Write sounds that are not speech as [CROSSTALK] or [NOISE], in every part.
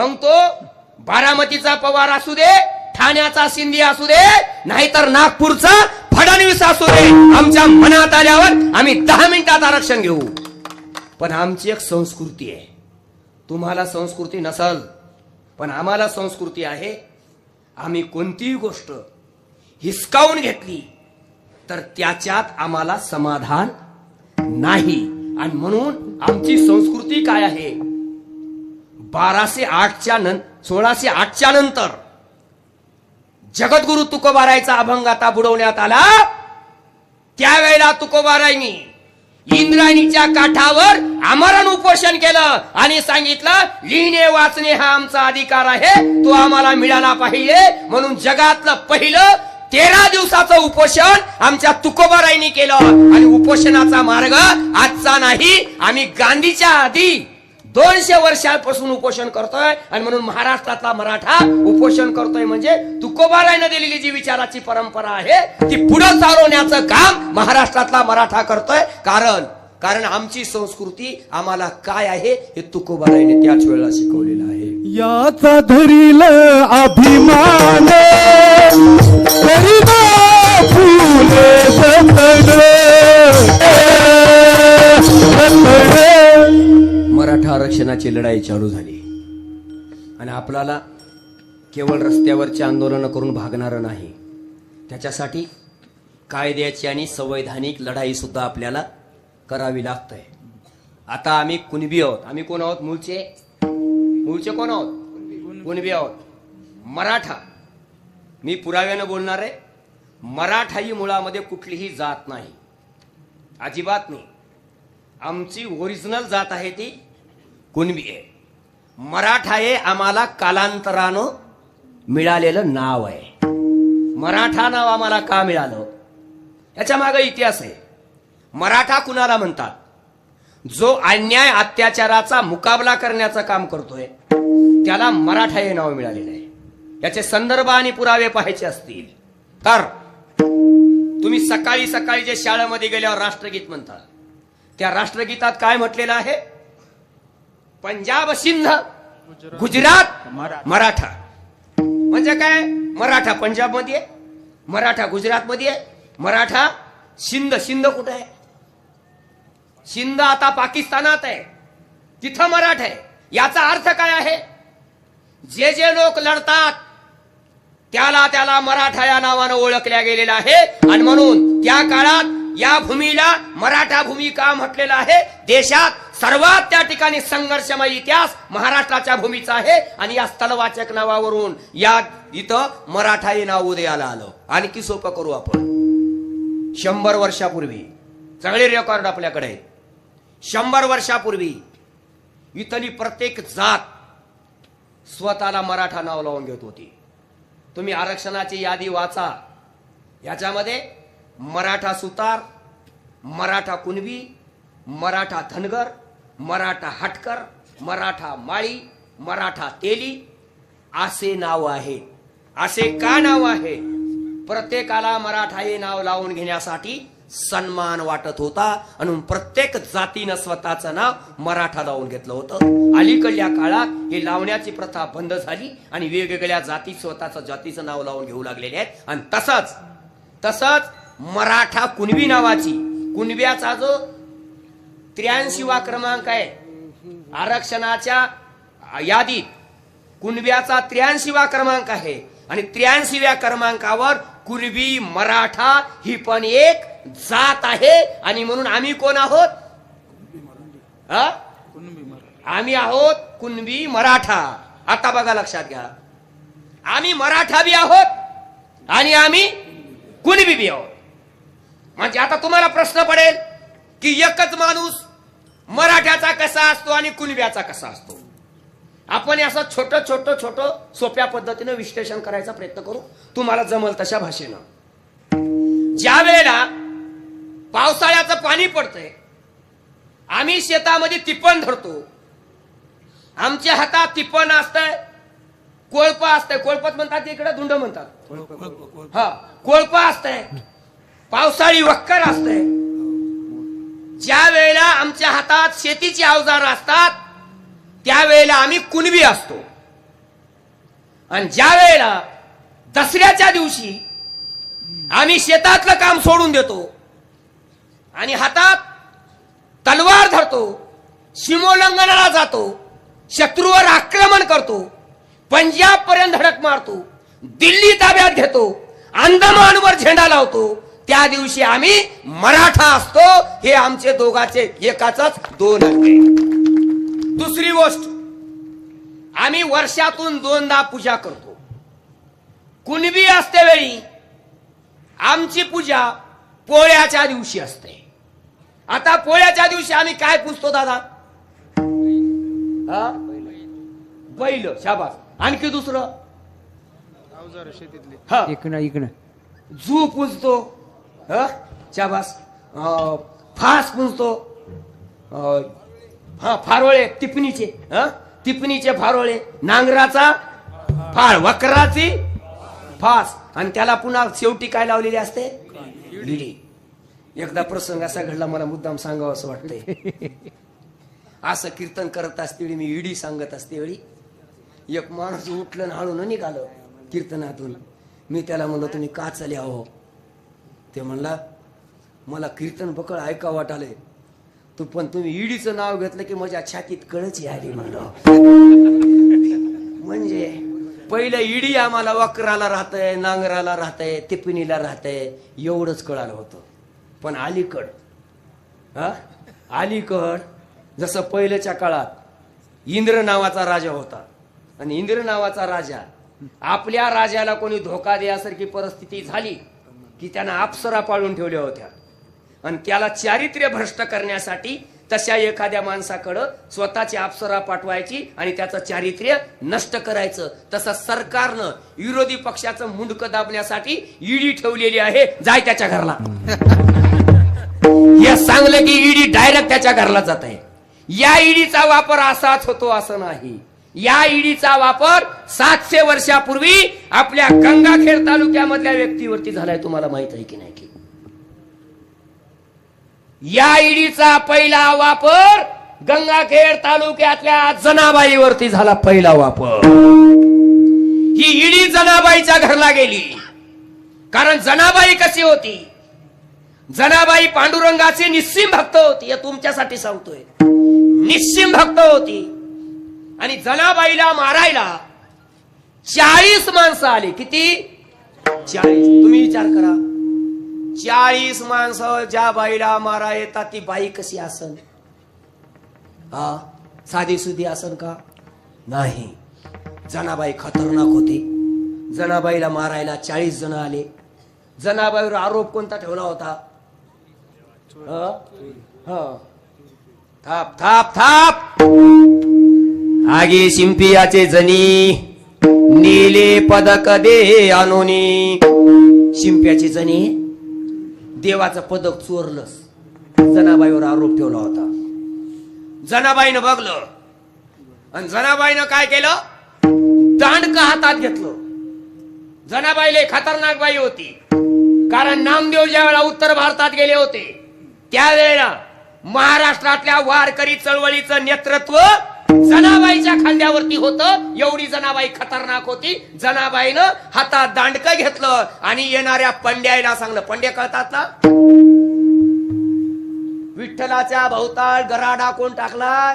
सांगतो बारामतीचा पवार असू दे ठाण्याचा सिंधी असू दे नाहीतर नागपूरचा फडणवीस असू दे. आमच्या मनात आल्यावर आम्ही दहा मिनिटात आरक्षण घेऊ. पण आमची एक संस्कृती आहे. तुम्हाला संस्कृती नसल पण आम्हाला संस्कृती आहे. आम्ही कोणतीही गोष्ट हिसकावून घेतली तर त्याच्यात आम्हाला समाधान नाही. आणि म्हणून आमची संस्कृती काय आहे? बाराशे आठच्या नंतर सोळाशे आठच्या नंतर जगद्गुरु तुकोबारायचा अभंग आता बुडवण्यात आला. त्यावेळेला तुकोबारायनी इंद्रायणीच्या काठावर आमरण उपोषण केलं आणि सांगितलं लिहिणे वाचणे हा आमचा अधिकार आहे. तो आम्हाला मिळाला पाहिजे. म्हणून जगातलं पहिलं तेरा दिवसाचं उपोषण आमच्या तुकोबाराईनी केलं. आणि उपोषणाचा मार्ग आजचा नाही. आम्ही गांधीच्या आधी दोनशे वर्षापासून उपोषण करतोय आणि म्हणून महाराष्ट्रातला मराठा उपोषण करतोय म्हणजे तुकोबारायनं दिलेली जी विचाराची परंपरा आहे ती पुढे चालवण्याचं काम महाराष्ट्रातला मराठा करतोय. कारण कारण आमची संस्कृती आम्हाला काय आहे हे तुकोबारायने त्याच वेळेला शिकवलेलं आहे. याचा धरील अभिमान आरक्षणाची लढाई चालू झाली. आणि आपल्याला केवळ रस्त्यावरची आंदोलनं करून भागणारं नाही त्याच्यासाठी कायद्याची आणि संवैधानिक लढाई सुद्धा आपल्याला करावी लागतंय. आता आम्ही कुणबी आहोत. आम्ही कोण आहोत? मूळचे? मूळचे कोण आहोत? कुणबी आहोत? मराठा. मी पुराव्यानं बोलणार आहे. मराठा ही मुळामध्ये कुठलीही जात नाही. अजिबात नाही. आमची ओरिजिनल जात आहे ती कुणबी आहे. मराठा हे आम्हाला कालांतरानं मिळालेलं नाव आहे. मराठा नाव आम्हाला का मिळालं? याच्या मागे इतिहास आहे. मराठा कुणाला म्हणतात? जो अन्याय अत्याचाराचा मुकाबला करण्याचं काम करतोय त्याला मराठा हे नाव मिळालेलं आहे. याचे संदर्भ आणि पुरावे पाहायचे असतील. तर तुम्ही सकाळी सकाळी जे शाळेमध्ये गेल्यावर राष्ट्रगीत म्हणता त्या राष्ट्रगीतात काय म्हटलेलं आहे? पंजाब सिंध गुजरात मराठा. म्हणजे काय? मराठा पंजाबमध्ये आहे, मराठा गुजरात मध्ये आहे, मराठा सिंध. सिंध कुठे आहे? सिंध आता पाकिस्तानात आहे. तिथं मराठा आहे. याचा अर्थ काय आहे? जे जे लोक लढतात त्याला त्याला मराठा या नावानं ओळखल्या गेलेलं आहे. आणि म्हणून त्या काळात या भूमीला मराठा भूमी का म्हटलेलं आहे? देशात सर्वात त्या ठिकाणी संघर्षमय इतिहास महाराष्ट्राच्या भूमीचा आहे आणि या स्थलवाचक नावावरून या इथं मराठा हे नाव उदयाला आलं. आणखी सोपं करू आपण. शंभर वर्षापूर्वी सगळे रेकॉर्ड आपल्याकडे आहेत. शंभर वर्षापूर्वी इथली प्रत्येक जात स्वतःला मराठा नाव लावून घेत होती. तुम्ही आरक्षणाची यादी वाचा. याच्यामध्ये मराठा सुतार मराठा कुणबी मराठा धनगर मराठा हटकर मराठा माळी मराठा तेली असे नाव आहे. असे का नाव आहे? प्रत्येकाला मराठा हे नाव लावून घेण्यासाठी सन्मान वाटत होता. आणि प्रत्येक जातीनं स्वतःचं नाव मराठा लावून घेतलं होतं. अलीकडल्या काळात हे लावण्याची प्रथा बंद झाली आणि वेगवेगळ्या जाती स्वतःचं जातीचं नाव लावून घेऊ लागलेले आहेत. आणि तसंच तसंच मराठा कुणबी नावाची कुणब्याचा जो त्र्याऐंशीवा क्रमांक आहे. आरक्षणाच्या यादीत कुणब्याचा त्र्याऐंशीवा क्रमांक आहे. आणि त्र्याऐंशीव्या क्रमांकावर कुणबी मराठा ही पण एक जात आहे. आणि म्हणून आम्ही कोण आहोत? हा? आम्ही आहोत कुणबी मराठा. आता बघा लक्षात घ्या. आम्ही मराठा बी आहोत आणि आम्ही कुणबी बी आहोत. म्हणजे आता तुम्हाला प्रश्न पडेल की एकच माणूस मराठ्याचा कसा असतो आणि कुणब्याचा कसा असतो? आपण असं छोटं छोटं छोटं सोप्या पद्धतीनं विश्लेषण करायचा प्रयत्न करू. तुम्हाला जमल तशा भाषेनं. ज्या वेळेला पावसाळ्याचं पाणी पडतंय आम्ही शेतामध्ये तिपण धरतो. आमच्या हातात तिपण असतंय कोळपा असतंय. कोळपत म्हणतात इकडे धुंड म्हणतात. हा कोळपा असतंय. पावसाळी वक्कर असतंय. आमच्या हातात शेतीची अवजार असतात त्यावेळेला आम्ही कुणबी असतो. आणि ज्या वेळेला दसऱ्याच्या दिवशी आम्ही शेतातलं काम सोडून देतो आणि हातात तलवार धरतो सीमोल्लंघनाला जातो शत्रूवर आक्रमण करतो पंजाब पर्यंत धडक मारतो दिल्ली ताब्यात घेतो अंदमानवर झेंडा लावतो त्या दिवशी आम्ही मराठा असतो हे आमचे दोघाचे एकाच दोन आहे. दुसरी गोष्ट आम्ही वर्षातून दोनदा पूजा करतो. कुणबी असते वेळी आमची पूजा पोळ्याच्या दिवशी असते. आता पोळ्याच्या दिवशी आम्ही काय पुजतो दादा? हा? बैल शाबास. आणखी दुसरं? हा. इकडं इकडं. जू पुजतो. ह? शाबास. अं, फास पुजतो हा फारोळे टिपणीचे ह? टिपणीचे फारोळे. नांगराचा फाळ वक्राची फास. आणि त्याला पुन्हा शेवटी काय लावलेली असते? लिडी एकदा प्रसंग असा घडला मला मुद्दाम सांगावं असं वाटतंय. असं कीर्तन करत असते वेळी मी इडी सांगत असते वेळी एक माणूस उठलं हळून निघालं कीर्तनातून. मी त्याला म्हणलो तुम्ही का चले आहो? ते म्हणला मला कीर्तन बकळ ऐका वाटाले तू पण तुम्ही ईडीचं नाव घेतलं की माझ्या छातीत कळच आली म्हणलं. [LAUGHS] म्हणजे पहिलं ईडी आम्हाला वक्राला राहतंय नांगराला राहतंय टिपणीला राहतंय एवढंच कळालं होतं. पण अलीकड हा? अलीकड जसं पहिल्याच्या काळात इंद्र नावाचा राजा होता. आणि इंद्र नावाचा राजा आपल्या राजाला कोणी धोका द्यासारखी परिस्थिती झाली की त्यानं अप्सरा पाळून ठेवल्या होत्या. आणि त्याला चारित्र्य भ्रष्ट करण्यासाठी तशा एखाद्या माणसाकडं स्वतःची अप्सरा पाठवायची आणि त्याचं चारित्र्य नष्ट करायचं. तसं सरकारनं विरोधी पक्षाचं मुंडकं दाबण्यासाठी ईडी ठेवलेली आहे. जाय त्याच्या घरला. हे सांगलं की ईडी डायरेक्ट त्याच्या घरला जात आहे. या ईडीचा वापर असाच होतो असं नाही. या ईडीचा वापर सातशे वर्षापूर्वी आपल्या गंगाखेड तालुक्यामधल्या व्यक्तीवरती झालाय तुम्हाला माहीत आहे की नाही की? या ईडीचा पहिला वापर गंगाखेड तालुक्यातल्या जनाबाईवरती झाला पहिला वापर. ही ईडी जनाबाईच्या घरला गेली. कारण जनाबाई कशी होती? जनाबाई पांडुरंगाची निस्सिम भक्त होती हे तुमच्यासाठी सांगतोय. निस्सिम भक्त होती. आणि जनाबाईला मारायला चाळीस माणसं आली. किती? चाळीस. तुम्ही विचार करा. चाळीस माणसं ज्या बाईला मारा येतात ती बाई कशी असन? हा? साधी सुधी असन का? नाही. जनाबाई खतरनाक होती. जनाबाईला मारायला चाळीस जण आले. जनाबाईवर आरोप कोणता ठेवला होता? हा? थाप थाप थाप! आगी शिंपियाचे जनी नीले पदक दे आणोनी शिंप्याचे जनी देवाचं पदक चोरलंस. जनाबाईवर आरोप ठेवला होता. जनाबाईनं बघलं. आणि जनाबाईनं काय केलं? दांडक हातात घेतलं. जनाबाईले खतरनाक बाई होती. कारण नामदेव ज्या वेळेला उत्तर भारतात गेले होते त्यावेळेला महाराष्ट्रातल्या वारकरी चळवळीचं नेतृत्व जनाबाईच्या खांद्यावरती होतं. एवढी जनाबाई खतरनाक होती. जनाबाईनं हातात दांडक घेतलं आणि येणाऱ्या पंड्याला सांगलं पंड्या कळतात ना? विठ्ठलाच्या भोवताळ गराडा कोण टाकलाय?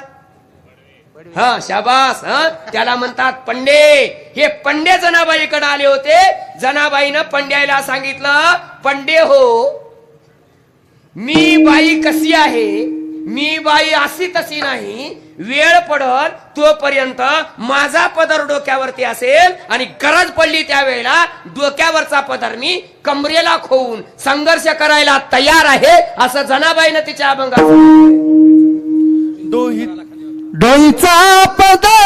हा शाबास हा? त्याला म्हणतात पंडे. हे पंडे जनाबाईकडे आले होते. जनाबाईनं पंड्याला सांगितलं पंडे हो मी बाई कशी आहे? मी बाई अशी तशी नाही. वेळ पडल तोपर्यंत माझा पदर डोक्यावरती असेल आणि गरज पडली त्यावेळेला डोक्यावरचा पदर मी कमरेला खोवून संघर्ष करायला तयार आहे असं जनाबाईनं तिच्या अभंगात डोईचा पदर